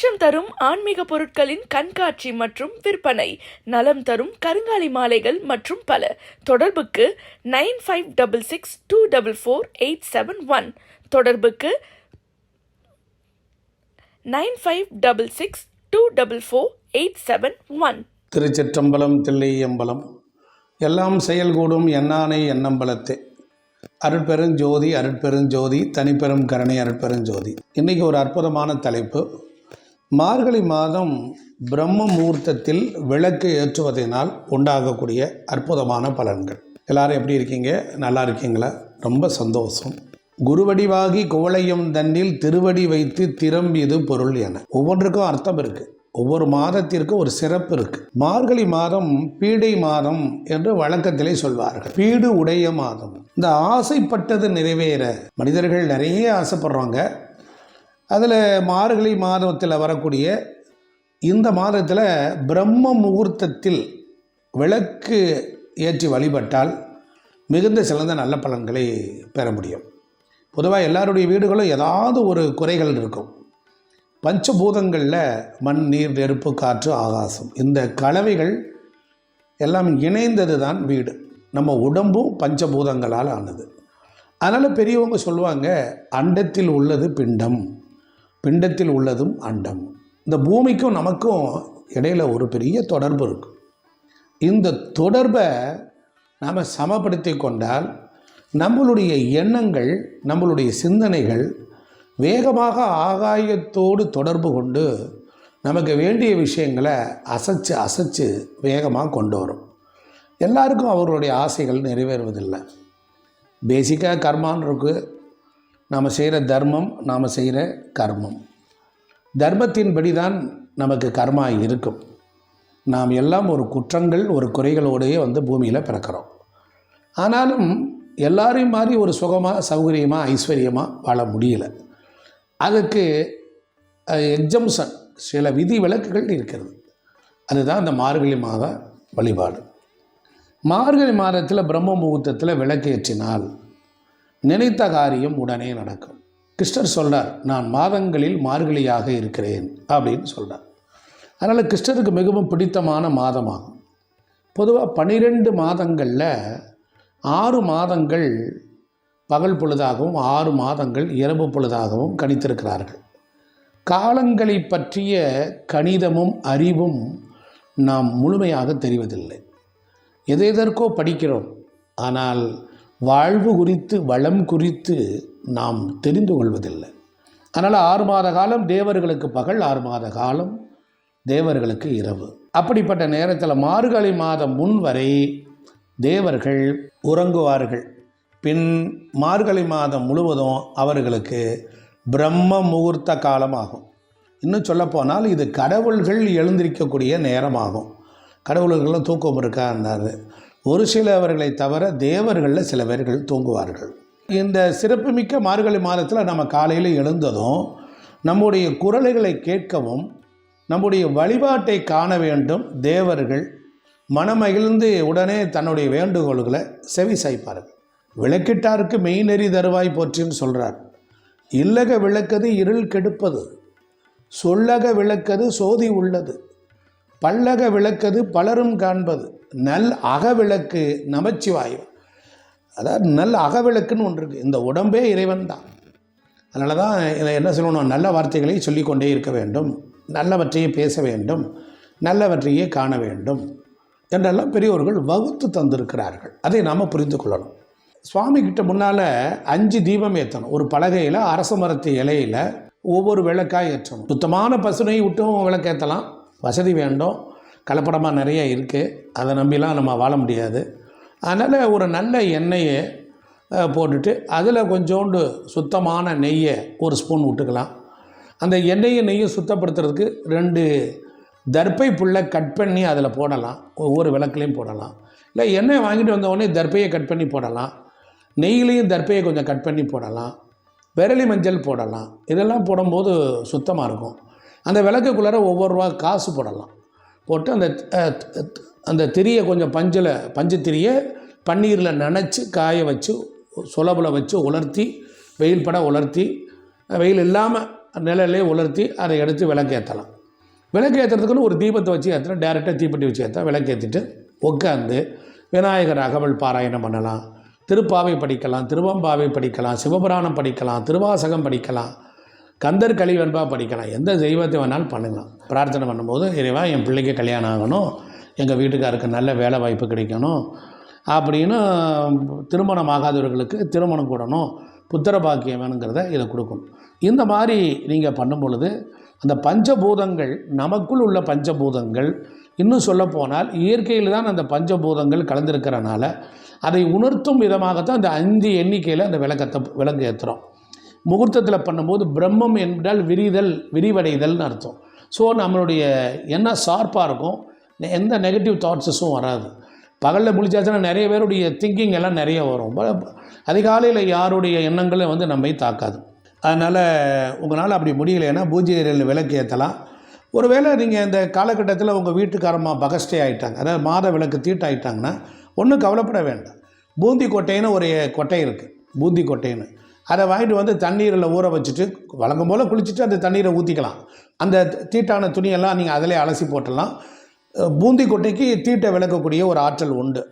மோட்சம் தரும் ஆன்மீக பொருட்களின் கண்காட்சி மற்றும் விற்பனை நலம் தரும் கருங்காலி மாலைகள் மற்றும் பல. தொடர்புக்கு nine five double six two double four eight seven one. தொடர்புக்கு nine five double six two double four eight seven one. Thiruchitrambalam Thillaiambalam. எல்லாம் செயல்கூடும் எண்ணானை எண்ணம்பலத்தே. அருட்பெருஞ்சோதி அருட்பெருஞ்சோதி தனிப்பெரும் கருணை அருட்பெருஞ்சோதி. இன்றைக்கி ஒரு அற்புதமான தலைப்பு. மார்கழி மாதம் பிரம்ம முகூர்த்தத்தில் விளக்கு ஏற்றுவதனால் உண்டாகக்கூடிய அற்புதமான பலன்கள். எல்லாரும் எப்படி இருக்கீங்க? நல்லா இருக்கீங்களா? ரொம்ப சந்தோஷம். குருவடிவாகி குவளையம் தன்னில் திருவடி வைத்து திறம்பியது பொருள் என. ஒவ்வொன்றுக்கும் அர்த்தம் இருக்குது ஒவ்வொரு மாதத்திற்கும் ஒரு சிறப்பு இருக்கு. மார்கழி மாதம் பீடை மாதம் என்று வழக்கத்திலே சொல்வார்கள். பீடு உடைய மாதம். இந்த ஆசைப்பட்டது நிறைவேற. மனிதர்கள் நிறைய ஆசைப்படுறாங்க. அதில் மார்கழி மாதத்தில் வரக்கூடிய இந்த மாதத்தில் பிரம்ம முகூர்த்தத்தில் விளக்கு ஏற்றி வழிபட்டால் மிகுந்த சிறந்த நல்ல பலன்களை பெற முடியும். பொதுவாக எல்லாருடைய வீடுகளும் ஏதாவது ஒரு குறைகள் இருக்கும். பஞ்சபூதங்களில் மண் நீர் நெருப்பு காற்று ஆகாசம் இந்த கலவைகள் எல்லாம் இணைந்தது தான் வீடு. நம்ம உடம்பும் பஞ்சபூதங்களால் ஆனது. அதனால் பெரியவங்க சொல்லுவாங்க அண்டத்தில் உள்ளது பிண்டம். பிண்டத்தில் உள்ளதும் அண்டம். இந்த பூமிக்கும் நமக்கும் இடையில் ஒரு பெரிய தொடர்பு இருக்கும் இந்த தொடர்பை நாம் சமப்படுத்தி கொண்டால் நம்மளுடைய எண்ணங்கள் நம்மளுடைய சிந்தனைகள் வேகமாக ஆகாயத்தோடு தொடர்பு கொண்டு நமக்கு வேண்டிய விஷயங்களை அசைச்சு அசைச்சு வேகமாக கொண்டு வரும். எல்லாருக்கும் அவர்களுடைய ஆசைகள் நிறைவேறுவதில்லை. பேசிக்காக கர்மான் இருக்குது நாம் செய்கிற தர்மம் நாம் செய்கிற கர்மம். தர்மத்தின்படி தான் நமக்கு கர்மா இருக்கும். நாம் எல்லாம் ஒரு குற்றங்கள் ஒரு குறைகளோடையே வந்து பூமியில் பிறக்கிறோம். ஆனாலும் எல்லாரையும் மாதிரி ஒரு சுகமாக சௌகரியமாக ஐஸ்வர்யமாக வாழ முடியல. அதுக்கு எக்ஸம்ஷன் சில விதி விலக்குகள் இருக்கிறது. அதுதான் அந்த மார்கழி மாத வழிபாடு. மார்கழி மாதத்தில் பிரம்ம முகூர்த்தத்தில் விளக்கேற்றினால் நினைத்த காரியம் உடனே நடக்கும். கிருஷ்ணர் சொல்கிறார் நான் மாதங்களில் மார்கழியாக இருக்கிறேன் அப்படின்னு சொல்கிறார் அதனால் கிருஷ்ணருக்கு மிகவும் பிடித்தமான மாதமாகும். பொதுவாக பன்னிரெண்டு மாதங்களில் ஆறு மாதங்கள் பகல் பொழுதாகவும் ஆறு மாதங்கள் இரவு பொழுதாகவும் கணித்திருக்கிறார்கள். காலங்களை பற்றிய கணிதமும் அறிவும் நாம் முழுமையாக தெரிவதில்லை. எதற்கோ படிக்கிறோம். ஆனால் வாழ்வு குறித்து வளம் குறித்து நாம் தெரிந்து கொள்வதில்லை. அதனால் ஆறு மாத காலம் தேவர்களுக்கு பகல் ஆறு மாத காலம் தேவர்களுக்கு இரவு. அப்படிப்பட்ட நேரத்தில் மார்கழி மாதம் முன் வரை தேவர்கள் உறங்குவார்கள். பின் மார்கழி மாதம் முழுவதும் அவர்களுக்கு பிரம்ம முகூர்த்த காலமாகும். இன்னும் சொல்லப்போனால் இது கடவுள்கள் எழுந்திருக்கக்கூடிய நேரமாகும். கடவுள்கள்லாம் தூக்கம் இருக்கா? இருந்தார் ஒரு சிலவர்களை தவிர தேவர்களில் சில பேர்கள் தூங்குவார்கள். இந்த சிறப்புமிக்க மார்கழி மாதத்தில் நம்ம காலையில் எழுந்ததும் நம்முடைய குரல்களை கேட்கவும் நம்முடைய வழிபாட்டை காண வேண்டும் தேவர்கள் மனமகிழ்ந்து உடனே தன்னுடைய வேண்டுகோள்களை செவி சாய்ப்பார்கள். விளக்கிட்டாருக்கு மெய்நெறி தருவாய் போற்றின்னு சொல்கிறார் இல்லக விளக்கது இருள் கெடுப்பது சொல்லக விளக்கது சோதி உள்ளது. பல்லக விளக்கது பலரும் காண்பது. நல் அகவிளக்கு நமச்சிவாயம். அதாவது நல் அகவிளக்குன்னு ஒன்று இருக்குது இந்த உடம்பே இறைவன் தான். அதனால தான் இதை என்ன சொல்லணும் நல்ல வார்த்தைகளை சொல்லிக்கொண்டே இருக்க வேண்டும். நல்லவற்றையே பேச வேண்டும். நல்லவற்றையே காண வேண்டும் என்றெல்லாம் பெரியோர்கள் வகுத்து தந்திருக்கிறார்கள். அதை நாம் புரிந்து கொள்ளணும். சுவாமி கிட்ட முன்னால் அஞ்சு தீபம் ஏற்றணும் ஒரு பலகையில் அரச மரத்து இலையில் ஒவ்வொரு விளக்காக ஏற்றணும். சுத்தமான பசுனை விட்டும் விளக்கேற்றலாம் வசதி வேண்டும். கலப்படமாக நிறைய இருக்குது அதை நம்பிலாம் நம்ம வாழ முடியாது. அதனால் ஒரு நல்ல எண்ணெயை போட்டுட்டு அதில் கொஞ்சோண்டு சுத்தமான நெய்யை ஒரு ஸ்பூன் விட்டுக்கலாம். அந்த எண்ணெயை நெய்யை சுத்தப்படுத்துறதுக்கு ரெண்டு தர்பை புல்லை கட் பண்ணி அதில் போடலாம். ஒவ்வொரு விளக்குலையும் போடலாம். இல்லை எண்ணெய் வாங்கிட்டு வந்தவொடனே தர்ப்பையை கட் பண்ணி போடலாம். நெய்யிலையும் தர்பையை கொஞ்சம் கட் பண்ணி போடலாம். விரலி மஞ்சள் போடலாம். இதெல்லாம் போடும்போது சுத்தமாக இருக்கும். அந்த விளக்குக்குள்ளார ஒவ்வொரு ரூபா காசு போடலாம். போட்டு அந்த அந்த திரியை கொஞ்சம் பஞ்சில் பஞ்சு திரியை பன்னீரில் நனைச்சி காய வச்சு சுலபில் வச்சு உலர்த்தி வெயில் பட உலர்த்தி வெயில் இல்லாமல் நிழலே உலர்த்தி அதை எடுத்து விளக்கேற்றலாம் விளக்கேற்றுறதுக்குன்னு ஒரு தீபத்தை வச்சு ஏற்றினா டேரெக்டாக தீப்பெட்டி வச்சு ஏற்றா விளக்கேற்றிட்டு உட்காந்து விநாயகர் அகவல் பாராயணம் பண்ணலாம். திருப்பாவை படிக்கலாம் திருவம்பாவை படிக்கலாம் சிவபுராணம் படிக்கலாம் திருவாசகம் படிக்கலாம். கந்தர் கலிவெண்பா படிக்கலாம். எந்த தெய்வத்தை வேணாலும் பண்ணலாம். பிரார்த்தனை பண்ணும்போது இறைவா என் பிள்ளைக்கு கல்யாணம் ஆகணும். எங்கள் வீட்டுக்காருக்கு நல்ல வேலை வாய்ப்பு கிடைக்கணும். அப்படின்னு திருமணம் ஆகாதவர்களுக்கு திருமணம் கூடணும். புத்திர பாக்கியம் வேணுங்கிறத இதை கொடுக்கணும். இந்த மாதிரி நீங்கள் பண்ணும் பொழுது அந்த பஞ்சபூதங்கள் நமக்குள் உள்ள பஞ்சபூதங்கள் இன்னும் சொல்லப்போனால் இயற்கையில் தான் அந்த பஞ்சபூதங்கள் கலந்திருக்கிறனால அதை உணர்த்தும் விதமாகத்தான் அந்த அஞ்சு எண்ணிக்கையில் அந்த விளக்கத்தை விளக்கு ஏற்றுறோம் முகூர்த்தத்தில் பண்ணும்போது பிரம்மம் என்றால் விரிதல் விரிவடைதல்னு அர்த்தம். ஸோ நம்மளுடைய என்ன ஷார்ப்பாக இருக்கும்? எந்த நெகட்டிவ் தாட்ஸஸும் வராது. பகலில் முழிச்சாச்சுன்னா நிறைய பேருடைய திங்கிங் எல்லாம் நிறைய வரும். அதிகாலையில் யாருடைய எண்ணங்களும் வந்து நம்மை தாக்காது. அதனால் உங்களால் அப்படி முடியலைன்னா பூஜை அறையில் விளக்கு ஏற்றலாம் ஒருவேளை நீங்கள் இந்த காலகட்டத்தில் உங்கள் வீட்டுக்காரமாக பகஸ்டே ஆகிட்டாங்க அதாவது மாத விளக்கு தீட்டாயிட்டாங்கன்னா ஒன்றும் கவலைப்பட வேண்டாம். பூந்தி கொட்டைன்னு ஒரு கொட்டை இருக்குது பூந்தி கொட்டைன்னு. அதை வாங்கிட்டு வந்து தண்ணீரில் ஊற வச்சுட்டு வழங்கும் போல் குளிச்சுட்டு அந்த தண்ணீரை ஊற்றிக்கலாம் அந்த தீட்டான துணியெல்லாம் நீங்கள் அதிலே அலசி போட்டலாம் பூந்தி கொட்டைக்கு தீட்டை விளக்கக்கூடிய ஒரு ஆற்றல் உண்டு.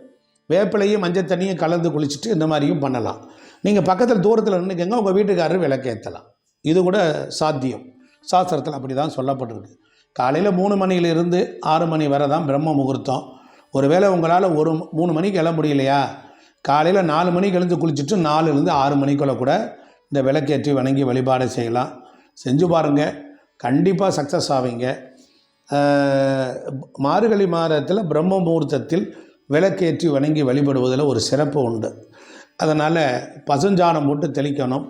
வேப்பிலையும் மஞ்சள் தண்ணியும் கலந்து குளிச்சுட்டு இந்த மாதிரியும் பண்ணலாம். நீங்கள் பக்கத்தில் தூரத்தில் நின்றுக்கங்க உங்கள் வீட்டுக்காரர் விளக்கேற்றலாம் இது கூட சாத்தியம். சாஸ்திரத்தில் அப்படி தான் சொல்லப்பட்டிருக்கு. காலையில் மூணு மணியிலிருந்து ஆறு மணி வரை தான் பிரம்ம முகூர்த்தம். ஒருவேளை உங்களால் ஒரு மூணு மணிக்கு எழ முடியலையா? காலையில் நாலு மணிக்கு எழுந்து குளிச்சுட்டு நாலுலேருந்து ஆறு மணிக்குள்ளே கூட இந்த விளக்கேற்றி வணங்கி வழிபாடு செய்யலாம். செஞ்சு பாருங்கள் கண்டிப்பாக சக்ஸஸ் ஆவீங்க. மார்கழி மாதத்தில் பிரம்ம முகூர்த்தத்தில் விளக்கேற்றி வணங்கி வழிபடுவதில் ஒரு சிறப்பு உண்டு. அதனால் பசுஞ்சாணம் போட்டு தெளிக்கணும்.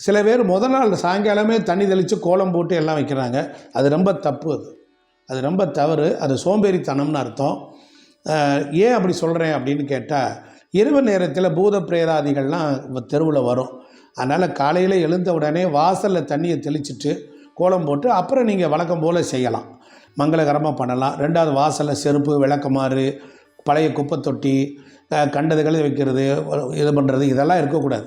சில பேர் முதல் நாள் சாயங்காலமே தண்ணி தெளித்து கோலம் போட்டு எல்லாம் வைக்கிறாங்க. அது ரொம்ப தப்பு அது. அது ரொம்ப தவறு. அது சோம்பேறித்தனம்னு அர்த்தம். ஏன் அப்படி சொல்கிறேன் அப்படின்னு கேட்டால் இரவு நேரத்தில் பூத பிரேதாதிகள்லாம் தெருவில் வரும். அதனால் காலையில் எழுந்த உடனே வாசலில் தண்ணியை தெளிச்சிட்டு கோலம் போட்டு அப்புறம் நீங்கள் வழக்கம் போல் செய்யலாம். மங்களகரமாக பண்ணலாம். ரெண்டாவது வாசலில் செருப்பு விளக்கமாறு பழைய குப்பை தொட்டி கண்டதுகளை வைக்கிறது இது பண்ணுறது இதெல்லாம் இருக்கக்கூடாது.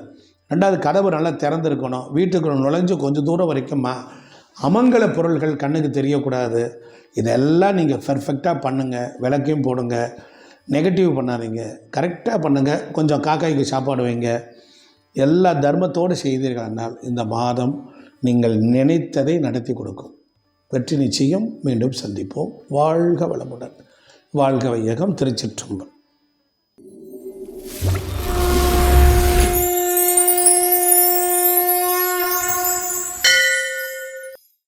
ரெண்டாவது கதவு நல்லா திறந்துருக்கணும். வீட்டுக்கு நுழைஞ்சு கொஞ்சம் தூரம் வரைக்கும் அமங்கல பொருள்கள் கண்ணுக்கு தெரியக்கூடாது. இதெல்லாம் நீங்கள் பெர்ஃபெக்டாக பண்ணுங்கள் விளக்கையும் போடுங்க. நெகட்டிவ் பண்ணாதீங்க. கரெக்டாக பண்ணுங்கள் கொஞ்சம் காக்காய்க்கு சாப்பாடு வைங்க. எல்லா தர்மத்தோடு செய்தீர்களானால் இந்த மாதம் நீங்கள் நினைத்ததை நடத்தி கொடுக்கும். வெற்றி நிச்சயம். மீண்டும் சந்திப்போம். வாழ்க வளமுடன். வாழ்க வையகம் திருச்சிற்றம்பலம்.